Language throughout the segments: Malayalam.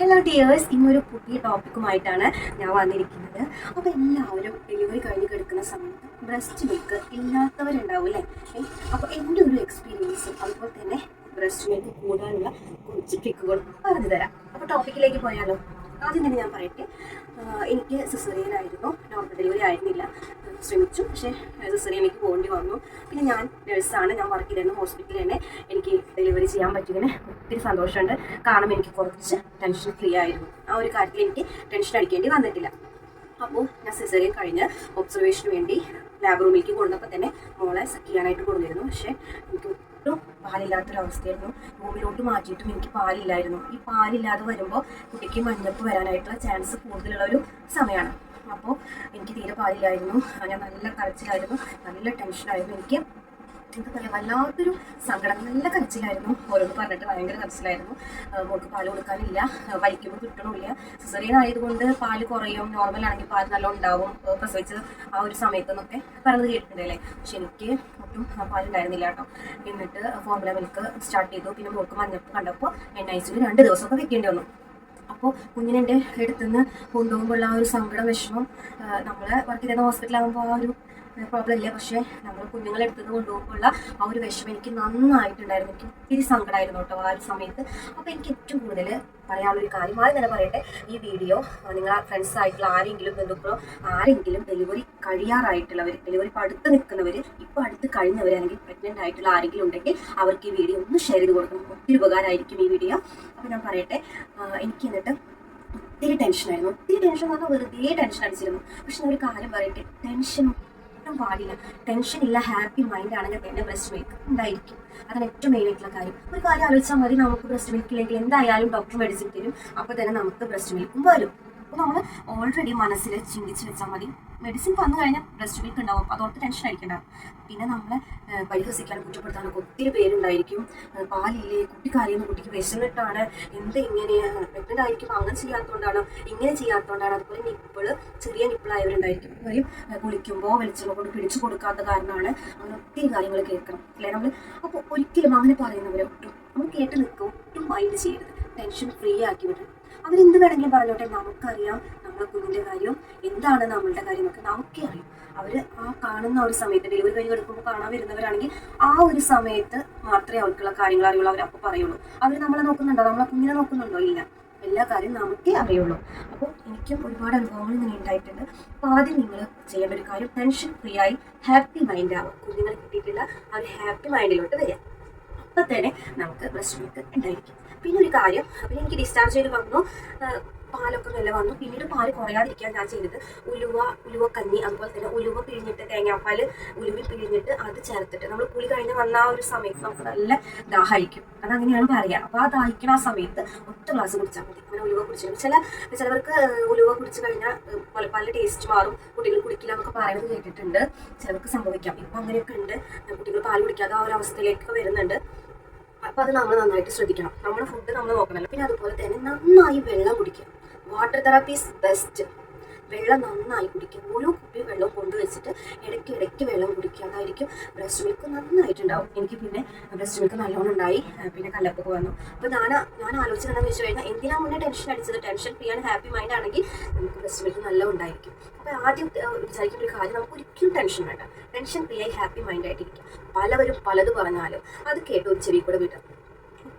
ഹലോ ഡിയേഴ്സ് ഇന്നൊരു പുതിയ ടോപ്പിക്കുമായിട്ടാണ് ഞാൻ വന്നിരിക്കുന്നത്. അപ്പോൾ എല്ലാവരും ഡെലിവറി കഴിഞ്ഞ് കിടക്കുന്ന സമയത്ത് ബ്രസ്റ്റ് മിൽക്ക് ഇല്ലാത്തവരുണ്ടാവും അല്ലേ അപ്പോൾ എന്റെ ഒരു എക്സ്പീരിയൻസും അതുപോലെ തന്നെ ബ്രസ്റ്റ് മിൽക്ക് കൂടാനുള്ള കുറച്ച് ട്രിക്കുകളും പറഞ്ഞു തരാം. അപ്പോൾ ടോപ്പിക്കിലേക്ക് പോയാലോ? ആദ്യം തന്നെ ഞാൻ പറയട്ടെ. എനിക്ക് സിസറിയൻ ആയിരുന്നു. നോർമൽ ഡെലിവറി ആയിരുന്നില്ല. ശ്രമിച്ചു. പക്ഷേ സിസറിയനിലേക്ക് പോകേണ്ടി വന്നു. പിന്നെ ഞാൻ നഴ്സാണ് ഞാൻ വർക്ക് ചെയ്തിരുന്ന. ഹോസ്പിറ്റലിൽ തന്നെ എനിക്ക് ഡെലിവറി ചെയ്യാൻ പറ്റിയതിന് ഒത്തിരി സന്തോഷമുണ്ട്. കാരണം എനിക്ക് കുറച്ച് ടെൻഷൻ ഫ്രീ ആയിരുന്നു. ആ ഒരു കാര്യത്തിൽ എനിക്ക് ടെൻഷൻ അടിക്കേണ്ടി വന്നിട്ടില്ല. അപ്പോൾ ഞാൻ സിസറിയൻ കഴിഞ്ഞ് ഒബ്സർവേഷന് വേണ്ടി ലാബ് റൂമിലേക്ക് കൊണ്ടുവന്നപ്പോൾ തന്നെ മോളെ ചെയ്യാനായിട്ട് കൊണ്ടുവരുന്നു പക്ഷേ എനിക്ക് ഒട്ടും പാലില്ലാത്തൊരവസ്ഥയായിരുന്നു. റൂമിലോട്ട് മാറ്റിയിട്ടും എനിക്ക് പാലില്ലായിരുന്നു. ഈ പാലില്ലാതെ വരുമ്പോൾ കുട്ടിക്ക് മഞ്ഞപ്പ് വരാനായിട്ടുള്ള ചാൻസ് കൂടുതലുള്ള ഒരു സമയമാണ്. അപ്പോൾ എനിക്ക് തീരെ പാലില്ലായിരുന്നു ഞാൻ നല്ല കരച്ചിലായിരുന്നു. നല്ല ടെൻഷനായിരുന്നു എനിക്ക്. എന്താ പറയുക വല്ലാത്തൊരു സങ്കടം. നല്ല കരച്ചിലായിരുന്നു. ഓരോന്ന് പറഞ്ഞിട്ട് ഭയങ്കര കരച്ചിലായിരുന്നു. മോൾക്ക് പാൽ കൊടുക്കാനില്ല. വലിക്കുമ്പോൾ കിട്ടണമില്ല. സിസറിയൻ ആയതുകൊണ്ട് പാൽ കുറയും. നോർമൽ ആണെങ്കിൽ പാൽ നല്ല ഉണ്ടാവും. പ്രസവിച്ച് ആ ഒരു സമയത്ത് എന്നൊക്കെ പറഞ്ഞത് കേട്ടിട്ടുണ്ടല്ലേ പക്ഷെ എനിക്ക് ഒട്ടും ആ പാലുണ്ടായിരുന്നില്ല കേട്ടോ. എന്നിട്ട് ഫോർമുല മിൽക്ക് സ്റ്റാർട്ട് ചെയ്തു. പിന്നെ മോൾക്ക് മഞ്ഞപ്പ് കണ്ടപ്പോൾ എൻ ഐ രണ്ട് ദിവസമൊക്കെ വെക്കേണ്ടി വന്നു. അപ്പോൾ കുഞ്ഞിനെ എന്റെ അടുത്തുനിന്ന് കൊണ്ടുപോകുമ്പോൾ ആ ഒരു സങ്കടം വിഷമം നമ്മൾ വർക്ക് ചെയ്യുന്ന ഹോസ്പിറ്റലാകുമ്പോൾ ആ ഒരു പ്രോബ്ലം ഇല്ല പക്ഷേ നമ്മൾ കുഞ്ഞുങ്ങളെ അടുത്തുനിന്ന് കൊണ്ടുപോകുമ്പോഴുള്ള ആ ഒരു വിഷമം എനിക്ക് നന്നായിട്ടുണ്ടായിരുന്നു. എനിക്ക് ഒത്തിരി സങ്കടമായിരുന്നു കേട്ടോ ആ ഒരു സമയത്ത്. അപ്പോൾ എനിക്ക് ഏറ്റവും കൂടുതൽ പറയാനുള്ളൊരു കാര്യം ആദ്യം തന്നെ പറയട്ടെ. ഈ വീഡിയോ നിങ്ങൾ ഫ്രണ്ട്സ് ആയിട്ടുള്ള ആരെങ്കിലും ബന്ധുക്കളോ ആരെങ്കിലും ഡെലിവറി കഴിയാറായിട്ടുള്ളവർ ഡെലിവറി ഇപ്പോൾ അടുത്ത് നിൽക്കുന്നവർ ഇപ്പോൾ അടുത്ത് കഴിഞ്ഞവർ അല്ലെങ്കിൽ പ്രഗ്നന്റ് ആയിട്ടുള്ള ആരെങ്കിലും ഉണ്ടെങ്കിൽ അവർക്ക് ഈ വീഡിയോ ഒന്ന് ഷെയർ ചെയ്ത് കൊടുക്കണം. ഒത്തിരി ഉപകാരമായിരിക്കും ഈ വീഡിയോ. അപ്പോൾ ഞാൻ പറയട്ടെ. എനിക്ക് എന്നിട്ട് ഒത്തിരി ടെൻഷനായിരുന്നു ഒത്തിരി ടെൻഷൻ എന്ന് പറഞ്ഞാൽ വെറുതെ ടെൻഷൻ അടിച്ചിരുന്നു. പക്ഷെ ഞാൻ ഒരു കാര്യം പറയട്ടെ. ടെൻഷൻ ഒട്ടും പാടില്ല. ടെൻഷൻ ഇല്ല ഹാപ്പി മൈൻഡ് ആണെങ്കിൽ തന്നെ ബ്രസ്റ്റ് മിൽക്ക് ഉണ്ടായിരിക്കും. അതാണ് ഏറ്റവും മെയിൻ ആയിട്ടുള്ള കാര്യം. ഒരു കാര്യം ആലോചിച്ചാൽ മതി നമുക്ക് ബ്രസ്റ്റ് മിൽക്ക് ഇല്ലെങ്കിൽ എന്തായാലും ഡോക്ടർ മെഡിസിൻ തരും. അപ്പോൾ തന്നെ നമുക്ക് ബ്രസ്റ്റ് മിൽക്കും വരും. അപ്പോൾ നമ്മൾ ഓൾറെഡി മനസ്സിൽ ചിന്തിച്ച് വെച്ചാൽ മതി. മെഡിസിൻ വന്നു കഴിഞ്ഞാൽ ബ്രസ്റ്റ് മിൽക്ക് ഉണ്ടാവും. അതോർത്ത് ടെൻഷൻ അടിക്കണ്ട പിന്നെ നമ്മളെ പരിഹസിക്കാനും കുറ്റപ്പെടുത്താനൊക്കെ ഒത്തിരി പേരുണ്ടായിരിക്കും. പാലില്ലേ കുട്ടി കരയുന്ന കുട്ടിക്ക് വിശന്നിട്ടാണ് എന്ത് ഇങ്ങനെ പ്രഗ്നന്റ് ആയിരിക്കും അങ്ങനെ ചെയ്യാത്തതുകൊണ്ടാണ് ഇങ്ങനെ ചെയ്യാത്തതുകൊണ്ടാണ് അതുപോലെ നിപ്പിൾ ചെറിയ നിപ്പിളായവരുണ്ടായിരിക്കും. പറയും കുളിക്കുമ്പോൾ വെളിച്ചെണ്ണ കൊണ്ട് പിടിച്ചു കൊടുക്കാത്ത കാരണമാണ് അങ്ങനെ ഒത്തിരി കാര്യങ്ങൾ കേൾക്കണം. അല്ലേ നമ്മൾ അപ്പോൾ ഒരിക്കലും അങ്ങനെ പറയുന്നവരെ ഒട്ടും നമ്മൾ കേട്ട് നിൽക്കും ഒട്ടും മൈൻഡ് ചെയ്യരുത്. ടെൻഷൻ ഫ്രീ ആക്കി വിടണം അവരെന്ത് വേണമെങ്കിലും പറഞ്ഞോട്ടെ. നമുക്കറിയാം നമ്മുടെ കുഞ്ഞിന്റെ കാര്യം എന്താണ് നമ്മളുടെ കാര്യം എന്നൊക്കെ നമുക്കേ അറിയാം. അവർ ആ കാണുന്ന ഒരു സമയത്ത് ഡെലിവറി കഴിഞ്ഞ് എടുക്കുമ്പോൾ കാണാൻ വരുന്നവരാണെങ്കിൽ ആ ഒരു സമയത്ത് മാത്രമേ അവർക്കുള്ള കാര്യങ്ങൾ അറിയുള്ളൂ അവർ അപ്പോൾ പറയുള്ളൂ. അവർ നമ്മളെ നോക്കുന്നുണ്ടോ? നമ്മളെ കുഞ്ഞിനെ നോക്കുന്നുണ്ടോ? ഇല്ല. എല്ലാ കാര്യവും നമുക്കേ അറിയുള്ളൂ. അപ്പോൾ എനിക്കും ഒരുപാട് അനുഭവങ്ങൾ ഇങ്ങനെ ഉണ്ടായിട്ടുണ്ട്. അപ്പോൾ ആദ്യം നിങ്ങൾ ചെയ്യേണ്ട ഒരു കാര്യം ടെൻഷൻ ഫ്രീ ആയി ഹാപ്പി മൈൻഡ് ആവും. കുഞ്ഞുങ്ങൾ കിട്ടിയിട്ടുള്ള ആ ഹാപ്പി മൈൻഡിലോട്ട് വരിക. അപ്പം തന്നെ നമുക്ക് പ്രശ്നമൊക്കെ ഉണ്ടായിരിക്കും. പിന്നെ ഒരു കാര്യം പിന്നെ എനിക്ക് ഡിസ്ചാർജ് ചെയ്ത് വന്നു. പാലൊക്കെ നല്ല വന്നു. പിന്നീട് പാൽ കുറയാതിരിക്കാൻ ഞാൻ ചെയ്തത്. ഉലുവ ഉലുവ കഞ്ഞി അതുപോലെ തന്നെ ഉലുവ പിഴിഞ്ഞിട്ട് തേങ്ങാപ്പാൽ ഉലുവി പിഴിഞ്ഞിട്ട് അത് ചേർത്തിട്ട് നമ്മൾ കുളി കഴിഞ്ഞ് വന്ന ആ ഒരു സമയത്ത് നമുക്ക് നല്ല ദാഹിക്കും. അതങ്ങനെയാണ് പറയുക അപ്പോൾ ആ ദാഹിക്കുന്ന ആ സമയത്ത് ഒറ്റ ഗ്ലാസ് കുടിച്ചാൽ മതി. അങ്ങനെ ഉലുവ കുടിച്ചു ചില ചിലവർക്ക് ഉലുവ കുടിച്ചു കഴിഞ്ഞാൽ പല ടേസ്റ്റ് മാറും. കുട്ടികൾ കുടിക്കില്ല എന്നൊക്കെ പറയുന്നത് കേട്ടിട്ടുണ്ട്. ചിലർക്ക് സംഭവിക്കാം. ഇപ്പം അങ്ങനെയൊക്കെ ഉണ്ട്. കുട്ടികൾ പാൽ കുടിക്കാതെ ആ ഒരു അവസ്ഥയിലേക്ക് വരുന്നുണ്ട്. അപ്പൊ അത് നമ്മൾ നന്നായിട്ട് ശ്രദ്ധിക്കണം. നമ്മുടെ ഫുഡ് നമ്മൾ നോക്കണമല്ലോ. പിന്നെ അതുപോലെ തന്നെ നന്നായി വെള്ളം കുടിക്കണം. വാട്ടർ തെറാപ്പി ഈസ് ബെസ്റ്റ് വെള്ളം നന്നായി കുടിക്കുക. ഓരോ കുപ്പി വെള്ളം കൊണ്ടുവച്ചിട്ട് ഇടയ്ക്ക് ഇടയ്ക്ക് വെള്ളം കുടിക്കുക. അതായിരിക്കും ബ്രസ്റ്റ് മിൽക്ക് നന്നായിട്ടുണ്ടാവും. എനിക്ക് പിന്നെ ബ്രസ്റ്റ് മിൽക്ക് നല്ലോണം ഉണ്ടായി. പിന്നെ കല്ലപ്പൊക്കെ വന്നു. അപ്പോൾ ഞാൻ ഞാൻ ആലോചിച്ചതെന്ന് വെച്ച് കഴിഞ്ഞാൽ എന്തിനാ മുന്നേ ടെൻഷൻ അടിച്ചത്? ടെൻഷൻ ഫ്രീ ആണ് ഹാപ്പി മൈൻഡ് ആണെങ്കിൽ നമുക്ക് ബ്രസ്റ്റ് മിൽക്ക് നല്ല ഉണ്ടായിരിക്കും. അപ്പോൾ ആദ്യം വിചാരിക്കുന്ന ഒരു കാര്യം നമുക്ക് ഒരിക്കലും ടെൻഷൻ വേണ്ട. ടെൻഷൻ ഫ്രീ ആയി ഹാപ്പി മൈൻഡ് ആയിട്ടിരിക്കുക പലവരും പലത് പറഞ്ഞാലും അത് കേട്ട് ഒരു ചെവി കൂടെ വിടാം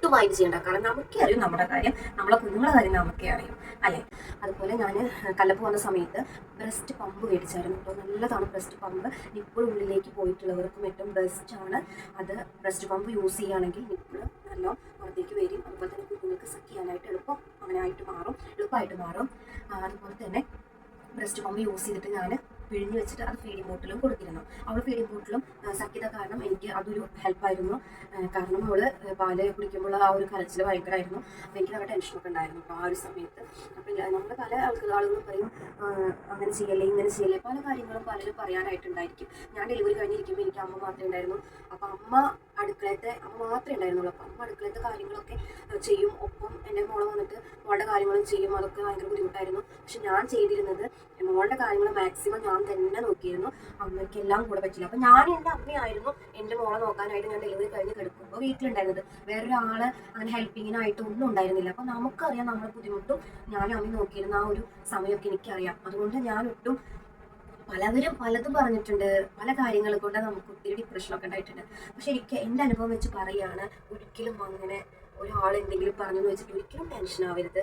ഒട്ടും മൈൻഡ് ചെയ്യണ്ട. കാരണം നമുക്കേ അറിയും നമ്മുടെ കാര്യം നമ്മളെ കുഞ്ഞുങ്ങളെ കാര്യം നമുക്കേ അറിയും. അല്ലേ? അതുപോലെ ഞാൻ കല്ലപ്പ് വന്ന സമയത്ത് ബ്രസ്റ്റ് പമ്പ് മേടിച്ചായിരുന്നു. കേട്ടോ നല്ലതാണ് ബ്രസ്റ്റ് പമ്പ്. നിപ്പിൾ ഉള്ളിലേക്ക് പോയിട്ടുള്ളവർക്കും ഏറ്റവും ബെസ്റ്റ് ആണ് അത് ബ്രസ്റ്റ് പമ്പ് യൂസ് ചെയ്യുകയാണെങ്കിൽ നിപ്പിൾ നല്ല പുറത്തേക്ക് വരും. അതുപോലെ തന്നെ കുഞ്ഞുങ്ങൾക്ക് സക്ക് ചെയ്യാനായിട്ട് എളുപ്പം അങ്ങനെ ആയിട്ട് മാറും. എളുപ്പമായിട്ട് മാറും. അതുപോലെ തന്നെ ബ്രസ്റ്റ് പമ്പ് യൂസ് ചെയ്തിട്ട് ഞാൻ പിഴിഞ്ഞ് വെച്ചിട്ട് അത് ഫീഡിംഗ് ബോട്ടിലും കൊടുത്തിരുന്നു. അവൾ ഫീഡിംഗ് ബോട്ടിലും സഖ്യത കാരണം എനിക്ക് അതൊരു ഹെൽപ്പായിരുന്നു കാരണം അവൾ പാൽ കുടിക്കുമ്പോൾ ആ ഒരു കരച്ചിൽ ഭയങ്കരമായിരുന്നു അപ്പോൾ എനിക്ക് നല്ല ടെൻഷനൊക്കെ ഉണ്ടായിരുന്നു ആ ഒരു സമയത്ത്. അപ്പോൾ നമ്മൾ പല ആൾക്കാർ ആളുകളും പറയും അങ്ങനെ ചെയ്യല്ലേ ഇങ്ങനെ ചെയ്യല്ലേ പല കാര്യങ്ങളും പലരും പറയാനായിട്ടുണ്ടായിരിക്കും. ഞാൻ ഡെലിവറി കഴിഞ്ഞിരിക്കുമ്പോൾ എനിക്ക് അമ്മ മാത്രമേ ഉണ്ടായിരുന്നു. അപ്പോൾ അമ്മ അടുക്കളത്തെ അമ്മ മാത്രമേ ഉണ്ടായിരുന്നുള്ളൂ. അപ്പം അമ്മ അടുക്കളത്തെ കാര്യങ്ങളൊക്കെ ചെയ്യും. ഒപ്പം എന്റെ മോളെ വന്നിട്ട് മോളുടെ കാര്യങ്ങളും ചെയ്യും. അതൊക്കെ ഭയങ്കര ബുദ്ധിമുട്ടായിരുന്നു. പക്ഷെ ഞാൻ ചെയ്തിരുന്നത് മോളുടെ കാര്യങ്ങൾ മാക്സിമം ഞാൻ തന്നെ നോക്കിയിരുന്നു. അമ്മയ്ക്ക് എല്ലാം കൂടെ പറ്റില്ല. അപ്പം ഞാൻ എന്റെ അമ്മയായിരുന്നു എന്റെ മോളെ നോക്കാനായിട്ട് ഞാൻ ഡെലിവറി കഴിഞ്ഞ് കിടക്കുമ്പോൾ വീട്ടിലുണ്ടായിരുന്നത് വേറൊരാളെ അങ്ങനെ ഹെൽപ്പിങ്ങിനായിട്ട് ഒന്നും ഉണ്ടായിരുന്നില്ല. അപ്പം നമുക്കറിയാം നമ്മളെ ബുദ്ധിമുട്ടും. ഞാനും അമ്മ നോക്കിയിരുന്ന ആ ഒരു സമയമൊക്കെ എനിക്കറിയാം. അതുകൊണ്ട് ഞാൻ ഒട്ടും പലവരും പലതും പറഞ്ഞിട്ടുണ്ട്. പല കാര്യങ്ങൾ കൊണ്ട് നമുക്ക് ഒത്തിരി ഡിപ്രഷനൊക്കെ ഉണ്ടായിട്ടുണ്ട്. പക്ഷെ എനിക്ക് എന്റെ അനുഭവം വെച്ച് പറയുകയാണ് ഒരിക്കലും അങ്ങനെ ഒരാൾ എന്തെങ്കിലും പറഞ്ഞെന്ന് വെച്ചിട്ട് ഒരിക്കലും ടെൻഷൻ ആവരുത്.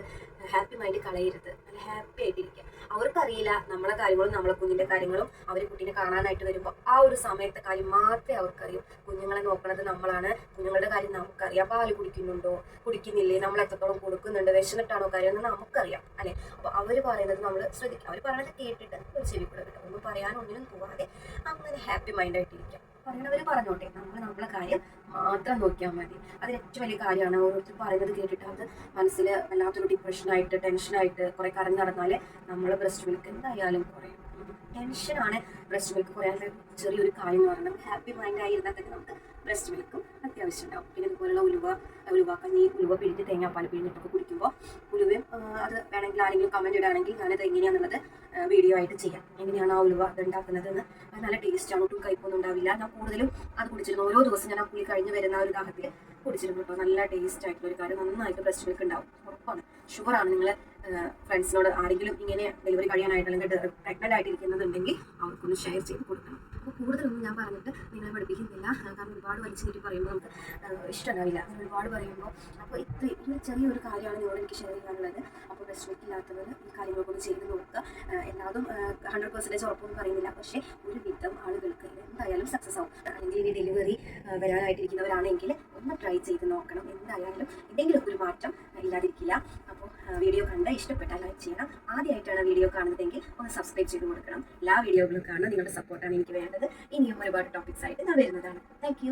ഹാപ്പി മൈൻഡ് കളയരുത്. നല്ല ഹാപ്പി ആയിട്ടിരിക്കുക. അവർക്കറിയില്ല നമ്മളെ കാര്യങ്ങളും നമ്മളെ കുഞ്ഞിന്റെ കാര്യങ്ങളും അവർ കുട്ടീനെ കാണാനായിട്ട് വരുമ്പോൾ ആ ഒരു സമയത്തെ കാര്യം മാത്രമേ അവർക്കറിയൂ. കുഞ്ഞുങ്ങളെ നോക്കണത് നമ്മളാണ്. കുഞ്ഞുങ്ങളുടെ കാര്യം നമുക്കറിയാം. പാൽ കുടിക്കുന്നുണ്ടോ? കുടിക്കുന്നില്ലേ? നമ്മൾ എത്രത്തോളം കൊടുക്കുന്നുണ്ട്? വിശന്നിട്ടാണോ കാര്യം എന്ന് നമുക്കറിയാം. അല്ലെ? അപ്പോൾ അവർ പറയുന്നത് നമ്മൾ ശ്രദ്ധിക്കുക. അവർ പറയുന്നത് കേട്ടിട്ട് ഒരു ഒന്നും പറയാനോ ഒന്നിനും പോവാതെ അങ്ങനെ ഹാപ്പി മൈൻഡായിട്ടിരിക്കാം പറയണവർ പറഞ്ഞോട്ടെ. നമ്മൾ നമ്മളെ കാര്യം മാത്രം നോക്കിയാൽ മതി. അതിന് ഏറ്റവും വലിയ കാര്യമാണ് ഓരോരുത്തർ പറയുന്നത് കേട്ടിട്ട് അത് മനസ്സിൽ വല്ലാത്തൊരു ഡിപ്രഷനായിട്ട് ടെൻഷനായിട്ട് കുറെ കറങ്ങി നടന്നാൽ നമ്മൾ ബ്രസ്റ്റ് മിൽക്ക് എന്തായാലും കുറയും. ടെൻഷനാണ് ബ്രസ്റ്റ് മിൽക്ക് കുറയാനുള്ള ചെറിയൊരു കാര്യം എന്ന് പറയുന്നത്. ഹാപ്പി മൈൻഡ് ആയിരുന്നാൽ തന്നെ നമുക്ക് ബ്രസ്റ്റ് മിൽക്കും അത്യാവശ്യം ഉണ്ടാവും. പിന്നെ ഇതുപോലുള്ള ഉലുവ ഉലുവ കഞ്ഞി ഉലുവ പിഴിഞ്ഞ് തേങ്ങാപ്പാൽ പിഴിഞ്ഞിട്ടൊക്കെ കുടിക്കുമ്പോൾ ഉലുവയും അത് വേണമെങ്കിൽ ആരെങ്കിലും കമന്റ് ഇടുകയാണെങ്കിൽ ഞാനത് എങ്ങനെയാണെന്നുള്ളത് വീഡിയോ ആയിട്ട് ചെയ്യാം. എങ്ങനെയാണ് ആ ഉലുവ ഉണ്ടാക്കുന്നത് എന്ന് അത് നല്ല ടേസ്റ്റാണ് ഒട്ടും കയ്പൊന്നും ഉണ്ടാവില്ല. ഞാൻ കൂടുതലും അത് കുടിച്ചിരുന്നു. ഓരോ ദിവസം ഞാൻ ആ പുളി കഴിഞ്ഞ് വരുന്ന ആ ഒരു ദാഹത്തിൽ കുടിച്ചിരുന്നു കേട്ടോ നല്ല ടേസ്റ്റ് ആയിട്ടുള്ള ഒരു കാര്യം. നന്നായിട്ട് ബ്രസ്റ്റ് മിൽക്ക് ഉണ്ടാവും. ഉറപ്പാണ്. ഷുഗറാണ് നിങ്ങൾ ഫ്രണ്ട്സിനോട് ആരെങ്കിലും ഇങ്ങനെ ഡെലിവറി കഴിയാനായിട്ട് അല്ലെങ്കിൽ പ്രഗ്നന്റ് ആയിട്ടിരിക്കുന്നുണ്ടെങ്കിൽ അവർക്കൊന്ന് ഷെയർ ചെയ്ത് കൊടുക്കണം. അപ്പോൾ കൂടുതലൊന്നും ഞാൻ പറഞ്ഞിട്ട് നിങ്ങളെ പഠിപ്പിക്കുന്നില്ല. കാരണം ഒരുപാട് വലിച്ചു പറയുമ്പോൾ നമുക്ക് ഇഷ്ടമുണ്ടാവില്ല. ഒരുപാട് പറയുമ്പോൾ അപ്പോൾ ഇത്ര ചെറിയൊരു കാര്യമാണ് നിങ്ങളോട് എനിക്ക് ഷെയർ ചെയ്യാനുള്ളത്. അപ്പോൾ ബെസ്റ്റ് മിൽക്ക് ഇല്ലാത്തവർ ഈ കാര്യങ്ങളൊക്കെ ചെയ്ത് നോക്കുക. എല്ലാതും ഹൺഡ്രഡ് പെർസെന്റേജ് ഉറപ്പൊന്നും പറയുന്നില്ല. പക്ഷേ ഒരു വിധം ആളുകൾക്ക് എന്തായാലും സക്സസ് ആവും. അല്ലെങ്കിൽ ഡെലിവറി വരാനായിട്ടിരിക്കുന്നവരാണെങ്കിൽ ഒന്ന് ട്രൈ ചെയ്ത് നോക്കണം. എന്തായാലും എന്തെങ്കിലുമൊക്കെ ഒരു മാറ്റം ഇല്ലാതിരിക്കില്ല. അപ്പോൾ വീഡിയോ കണ്ട് ഇഷ്ടപ്പെട്ടാൽ ലൈക്ക് ചെയ്യണം. ആദ്യമായിട്ടാണ് വീഡിയോ കാണുന്നതെങ്കിൽ ഒന്ന് സബ്സ്ക്രൈബ് ചെയ്ത് കൊടുക്കണം. എല്ലാ വീഡിയോകളും കാണാൻ നിങ്ങളുടെ സപ്പോർട്ടാണ് എനിക്ക് വേണ്ടത്. ഇനിയും ഒരുപാട് ടോപ്പിക്സ് ആയിട്ട് ഞാൻ വരുന്നതാണ്. താങ്ക്